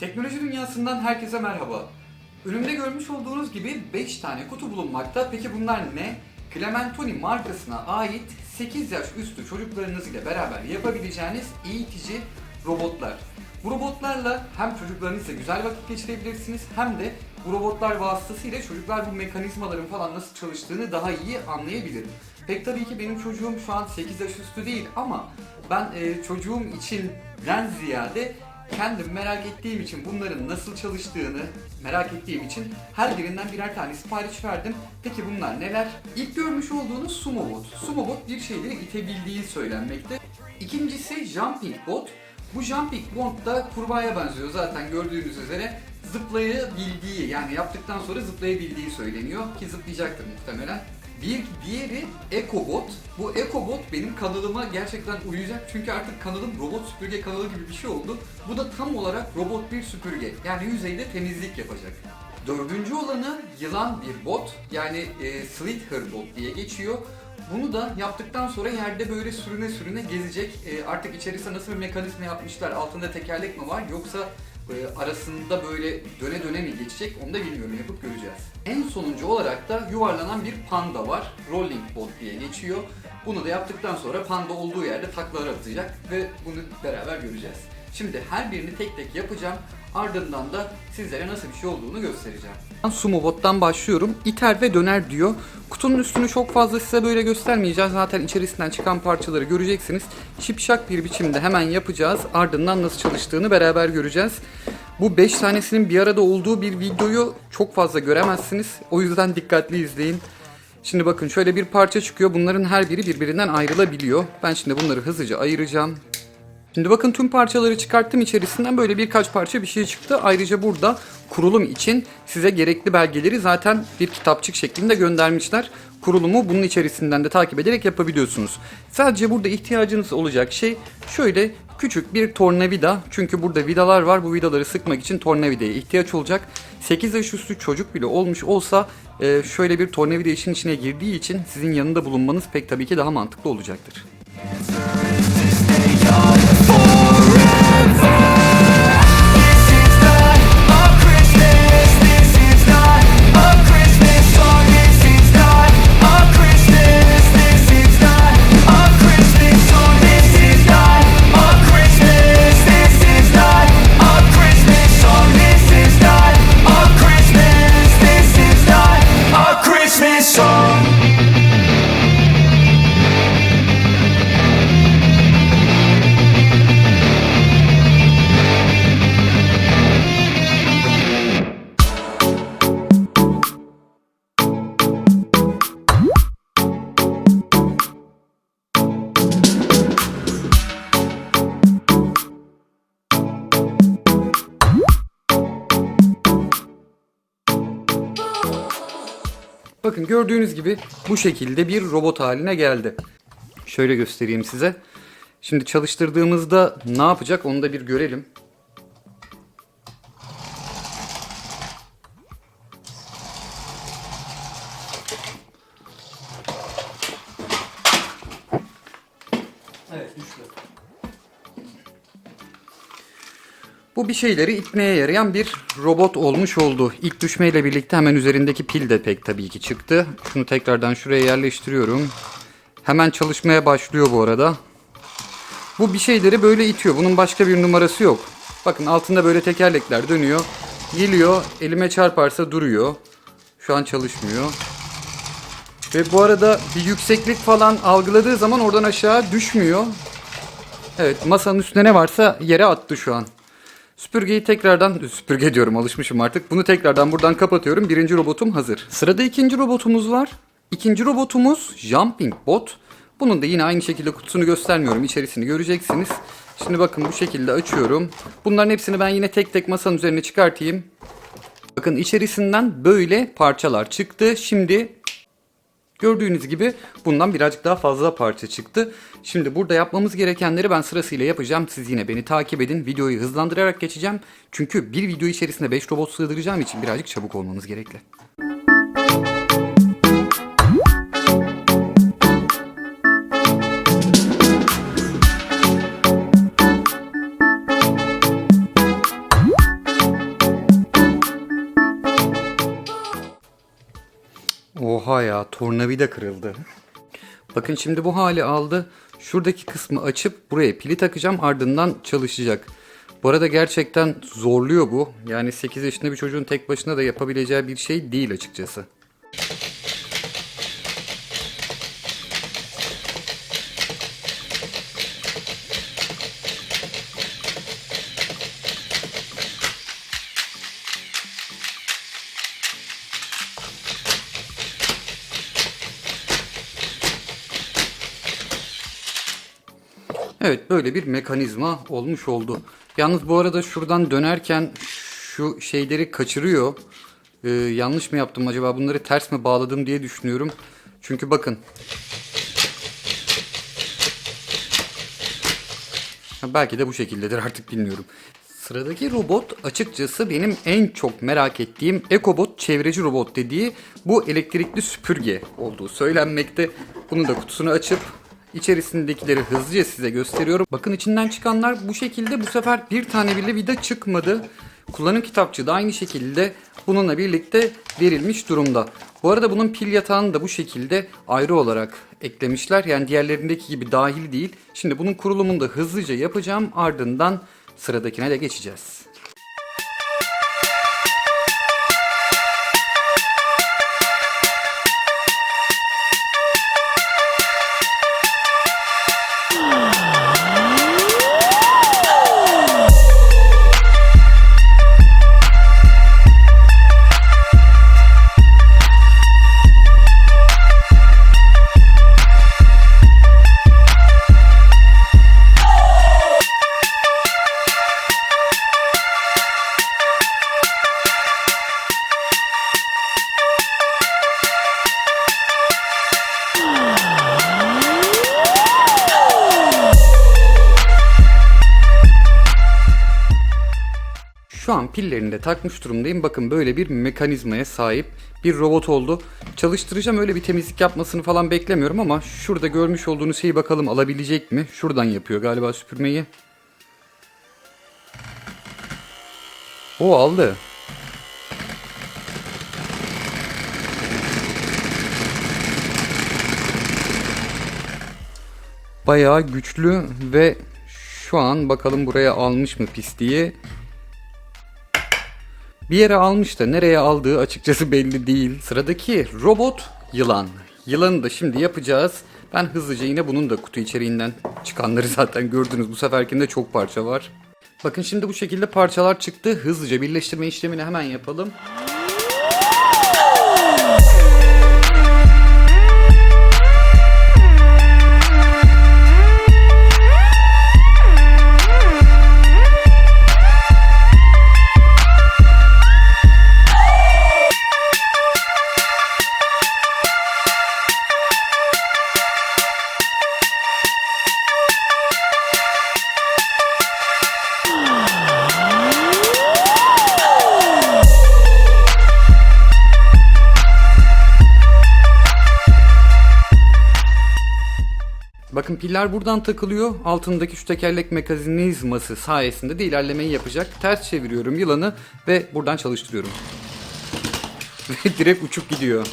Teknoloji dünyasından herkese merhaba. Önümde görmüş olduğunuz gibi 5 tane kutu bulunmakta. Peki bunlar ne? Clementoni markasına ait 8 yaş üstü çocuklarınız ile beraber yapabileceğiniz eğitici robotlar. Bu robotlarla hem çocuklarınızla güzel vakit geçirebilirsiniz hem de bu robotlar vasıtasıyla çocuklar bu mekanizmaların falan nasıl çalıştığını daha iyi anlayabilir. Pek tabii ki benim çocuğum şu an 8 yaş üstü değil ama ben e, çocuğum içinden ziyade kendim merak ettiğim için bunların nasıl çalıştığını merak ettiğim için her birinden birer tane sipariş verdim. Peki bunlar neler? İlk görmüş olduğunuz Sumo Bot. Sumo Bot bir şeyleri itebildiği söylenmekte. İkincisi Jumping Bot. Bu Jumping Bot da kurbağaya benziyor zaten gördüğünüz üzere. Zıplayabildiği yani yaptıktan sonra zıplayabildiği söyleniyor ki zıplayacaktır muhtemelen. Bir diğeri EcoBot. Bu EcoBot benim kanalıma gerçekten uyacak çünkü artık kanalım robot süpürge kanalı gibi bir şey oldu. Bu da tam olarak robot bir süpürge. Yani yüzeyde temizlik yapacak. Dördüncü olanı yılan bir bot yani e, Slither bot diye geçiyor. Bunu da yaptıktan sonra yerde böyle sürüne sürüne gezecek. E, artık içerisinde nasıl bir mekanizma yapmışlar, altında tekerlek mi var yoksa arasında böyle döne döne mi geçecek onu da bilmiyorum yapıp göreceğiz. En sonuncu olarak da yuvarlanan bir panda var. Rolling bot diye geçiyor. Bunu da yaptıktan sonra panda olduğu yerde taklalar atacak ve bunu beraber göreceğiz. Şimdi her birini tek tek yapacağım. Ardından da sizlere nasıl bir şey olduğunu göstereceğim. Sumo bottan başlıyorum. İter ve döner diyor. Kutunun üstünü çok fazla size böyle göstermeyeceğiz. Zaten içerisinden çıkan parçaları göreceksiniz. Şipşak bir biçimde hemen yapacağız. Ardından nasıl çalıştığını beraber göreceğiz. Bu 5 tanesinin bir arada olduğu bir videoyu çok fazla göremezsiniz. O yüzden dikkatli izleyin. Şimdi bakın şöyle bir parça çıkıyor. Bunların her biri birbirinden ayrılabiliyor. Ben şimdi bunları hızlıca ayıracağım. Şimdi bakın tüm parçaları çıkarttım içerisinden böyle birkaç parça bir şey çıktı. Ayrıca burada kurulum için size gerekli belgeleri zaten bir kitapçık şeklinde göndermişler. Kurulumu bunun içerisinden de takip ederek yapabiliyorsunuz. Sadece burada ihtiyacınız olacak şey şöyle küçük bir tornavida. Çünkü burada vidalar var. Bu vidaları sıkmak için tornavidaya ihtiyaç olacak. 8 yaş üstü çocuk bile olmuş olsa e, şöyle bir tornavida işin içine girdiği için sizin yanında bulunmanız pek tabii ki daha mantıklı olacaktır. Bakın gördüğünüz gibi bu şekilde bir robot haline geldi. Şöyle göstereyim size. Şimdi çalıştırdığımızda ne yapacak onu da bir görelim. Evet düştü. Bu bir şeyleri itmeye yarayan bir robot olmuş oldu. İlk düşmeyle birlikte hemen üzerindeki pil de pek tabii ki çıktı. Şunu tekrardan şuraya yerleştiriyorum. Hemen çalışmaya başlıyor bu arada. Bu bir şeyleri böyle itiyor. Bunun başka bir numarası yok. Bakın altında böyle tekerlekler dönüyor. Geliyor, elime çarparsa duruyor. Şu an çalışmıyor. Ve bu arada bir yükseklik falan algıladığı zaman oradan aşağı düşmüyor. Evet masanın üstüne ne varsa yere attı şu an. Süpürgeyi tekrardan, süpürge diyorum alışmışım artık. Bunu tekrardan buradan kapatıyorum. Birinci robotum hazır. Sırada ikinci robotumuz var. İkinci robotumuz Jumping Bot. Bunun da yine aynı şekilde kutusunu göstermiyorum. İçerisini göreceksiniz. Şimdi bakın bu şekilde açıyorum. Bunların hepsini ben yine tek tek masanın üzerine çıkartayım. Bakın içerisinden böyle parçalar çıktı. Şimdi Gördüğünüz gibi bundan birazcık daha fazla parça çıktı. Şimdi burada yapmamız gerekenleri ben sırasıyla yapacağım. Siz yine beni takip edin. Videoyu hızlandırarak geçeceğim. Çünkü bir video içerisinde 5 robot sığdıracağım için birazcık çabuk olmamız gerekli. Oha ya tornavida kırıldı. Bakın şimdi bu hali aldı. Şuradaki kısmı açıp buraya pili takacağım ardından çalışacak. Bu arada gerçekten zorluyor bu. Yani 8 yaşında bir çocuğun tek başına da yapabileceği bir şey değil açıkçası. Evet böyle bir mekanizma olmuş oldu. Yalnız bu arada şuradan dönerken şu şeyleri kaçırıyor. Ee, yanlış mı yaptım acaba bunları ters mi bağladım diye düşünüyorum. Çünkü bakın. Belki de bu şekildedir artık bilmiyorum. Sıradaki robot açıkçası benim en çok merak ettiğim Ecobot çevreci robot dediği bu elektrikli süpürge olduğu söylenmekte. Bunun da kutusunu açıp içerisindekileri hızlıca size gösteriyorum. Bakın içinden çıkanlar bu şekilde bu sefer bir tane bile vida çıkmadı. Kullanım kitapçığı da aynı şekilde bununla birlikte verilmiş durumda. Bu arada bunun pil yatağını da bu şekilde ayrı olarak eklemişler. Yani diğerlerindeki gibi dahil değil. Şimdi bunun kurulumunu da hızlıca yapacağım. Ardından sıradakine de geçeceğiz. An pillerini de takmış durumdayım. Bakın böyle bir mekanizmaya sahip bir robot oldu. Çalıştıracağım öyle bir temizlik yapmasını falan beklemiyorum ama şurada görmüş olduğunuz şeyi bakalım alabilecek mi? Şuradan yapıyor galiba süpürmeyi. O aldı. Bayağı güçlü ve şu an bakalım buraya almış mı pisliği. Bir yere almış da nereye aldığı açıkçası belli değil. Sıradaki robot yılan. Yılanı da şimdi yapacağız. Ben hızlıca yine bunun da kutu içeriğinden çıkanları zaten gördünüz. Bu seferkinde çok parça var. Bakın şimdi bu şekilde parçalar çıktı. Hızlıca birleştirme işlemini hemen yapalım. Bakın piller buradan takılıyor. Altındaki şu tekerlek mekanizması sayesinde de ilerlemeyi yapacak. Ters çeviriyorum yılanı ve buradan çalıştırıyorum. Ve direkt uçup gidiyor.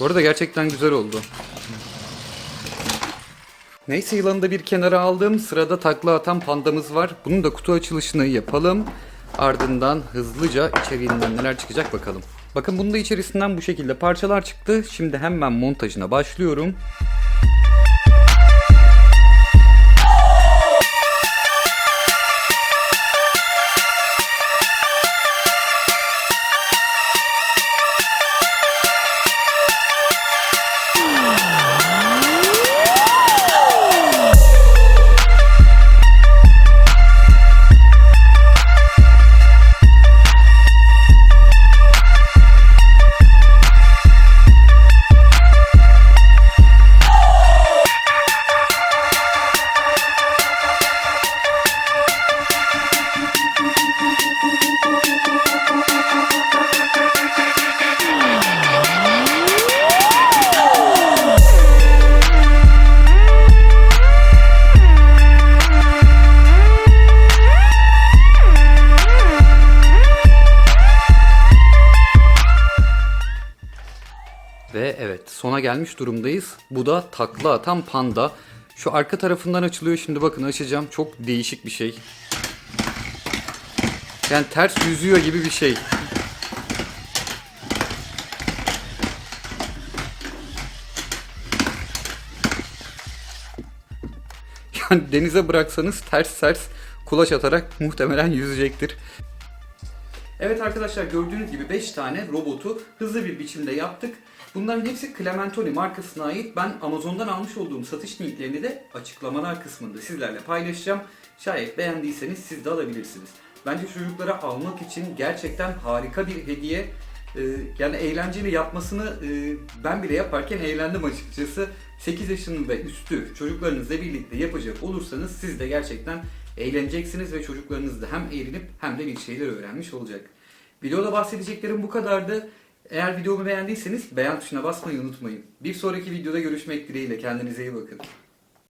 Bu arada gerçekten güzel oldu. Neyse yılanı da bir kenara aldım. Sırada takla atan pandamız var. Bunun da kutu açılışını yapalım. Ardından hızlıca içeriğinden neler çıkacak bakalım. Bakın bunun da içerisinden bu şekilde parçalar çıktı. Şimdi hemen montajına başlıyorum. Gelmiş durumdayız. Bu da takla atan panda. Şu arka tarafından açılıyor. Şimdi bakın açacağım. Çok değişik bir şey. Yani ters yüzüyor gibi bir şey. Yani denize bıraksanız ters ters kulaç atarak muhtemelen yüzecektir. Evet arkadaşlar gördüğünüz gibi 5 tane robotu hızlı bir biçimde yaptık. Bunların hepsi Clementoni markasına ait. Ben Amazon'dan almış olduğum satış linklerini de açıklamalar kısmında sizlerle paylaşacağım. Şayet beğendiyseniz siz de alabilirsiniz. Bence çocuklara almak için gerçekten harika bir hediye. Ee, yani eğlenceli yapmasını e, ben bile yaparken eğlendim açıkçası. 8 yaşının ve üstü çocuklarınızla birlikte yapacak olursanız siz de gerçekten eğleneceksiniz ve çocuklarınız da hem eğlenip hem de bir şeyler öğrenmiş olacak. Videoda bahsedeceklerim bu kadardı. Eğer videomu beğendiyseniz beğen tuşuna basmayı unutmayın. Bir sonraki videoda görüşmek dileğiyle. Kendinize iyi bakın.